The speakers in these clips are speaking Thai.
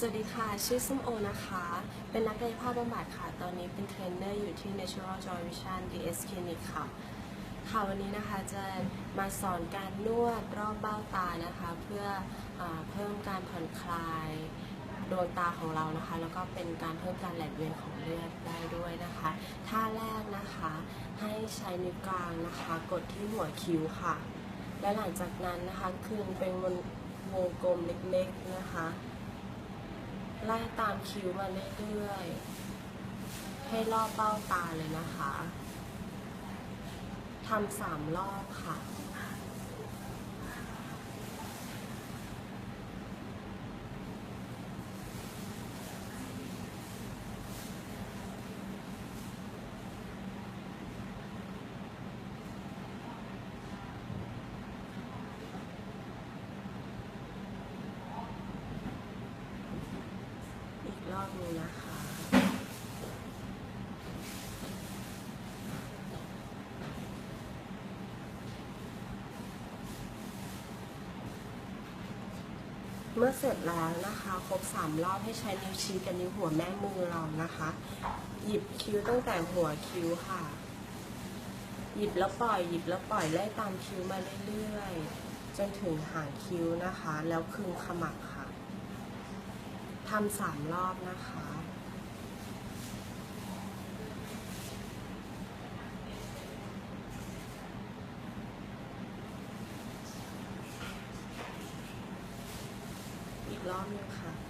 สวัสดีค่ะ ชื่อส้มโอนะคะ เป็นนักกายภาพบำบัดค่ะ ตอนนี้เป็นเทรนเนอร์อยู่ที่ Natural Joy Vision DS Clinic ค่ะ ค่ะ วันนี้นะคะจะมาสอนการนวดรอบเบ้าตานะคะ เพื่ออเพิ่มการผ่อนคลายดวงตาของเรานะคะ แล้วก็เป็นการเพิ่มการไหลเวียนของเลือดได้ด้วยนะคะ ท่าแรกนะคะ ให้ใช้นิ้วกลางนะคะ กดที่หัวคิ้วค่ะ และหลังจากนั้นนะคะคืนเป็นวงกลมเล็กๆนะคะ ไล่ตามคิ้วมาเรื่อยๆ ให้รอบเบ้าตาเลยนะคะ ทำสามรอบค่ะ รอบนึงนะคะ เมื่อเสร็จแล้วนะคะ ครบสามรอบให้ใช้นิ้วชี้กับนิ้วหัวแม่มือเรานะคะ หยิบคิ้วตั้งแต่หัวคิ้วค่ะ หยิบแล้วปล่อยหยิบแล้วปล่อยไล่ตามคิ้วมาเรื่อยๆจนถึงหางคิ้วนะคะ แล้วคึงขมับค่ะ ทำสามรอบนะคะ อีกรอบนึงค่ะ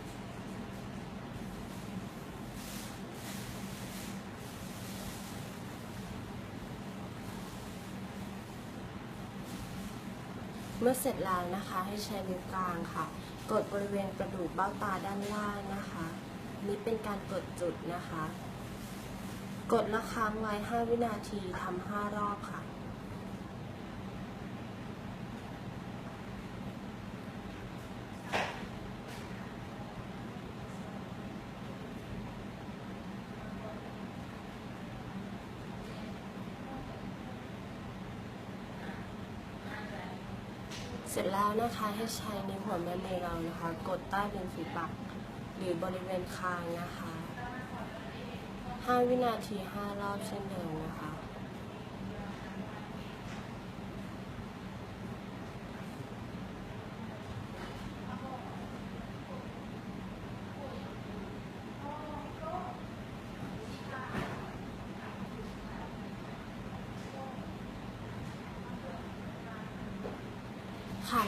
เมื่อเสร็จแล้วนะคะให้ใช้นิ้วกลางค่ะ กดบริเวณกระดูกเบ้าตาด้านล่างนะคะ นี่เป็นการกดจุดนะคะ กดและค้างไว้ 5 วินาทีทำ5รอบค่ะ ร็จแล้วนะคะให้ใช้นิ้วหัวแม่มือเรานะคะ กดใต้ริมฝีปากหรือบริเวณคางนะคะ 5 วินาที 5 รอบเช่นเดิมนะคะ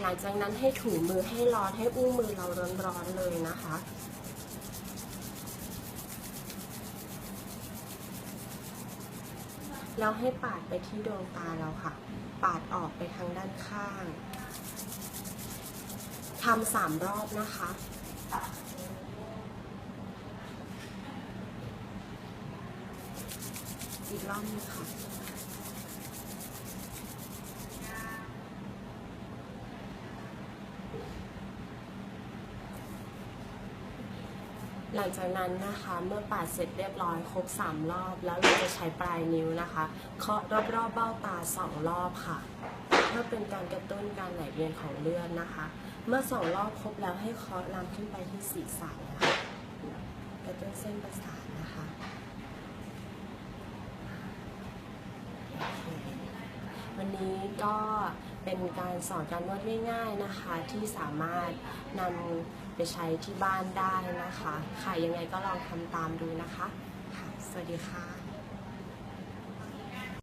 หลังจากนั้นให้ถูมือให้ร้อนให้อุ้งมือเราร้อนๆเลยนะคะแล้วให้ปาดไปที่ดวงตาเราค่ะ ปาดออกไปทางด้านข้าง ทำสามรอบนะคะ อีกรอบนึงค่ะ หลังจากนั้นนะคะเมื่อปาดเสร็จเรียบร้อยครบ 3 รอบ แล้วเราจะใช้ปลายนิ้วนะคะ เคาะรอบๆเบ้าตา 2 รอบค่ะ เพื่อเป็นการกระตุ้นการไหลเวียนของเลือดนะคะ เมื่อ 2 รอบครบแล้วให้เคาะลามขึ้นไปที่ศีรษะนะคะกระตุ้นเส้นประสาทนะคะควันนี้ก็ เป็นการสอนการนวดง่ายๆนะคะ ที่สามารถนำไปใช้ที่บ้านได้นะคะ ค่ะยังไงก็ลองทำตามดูนะคะค่ะสวัสดีค่ะ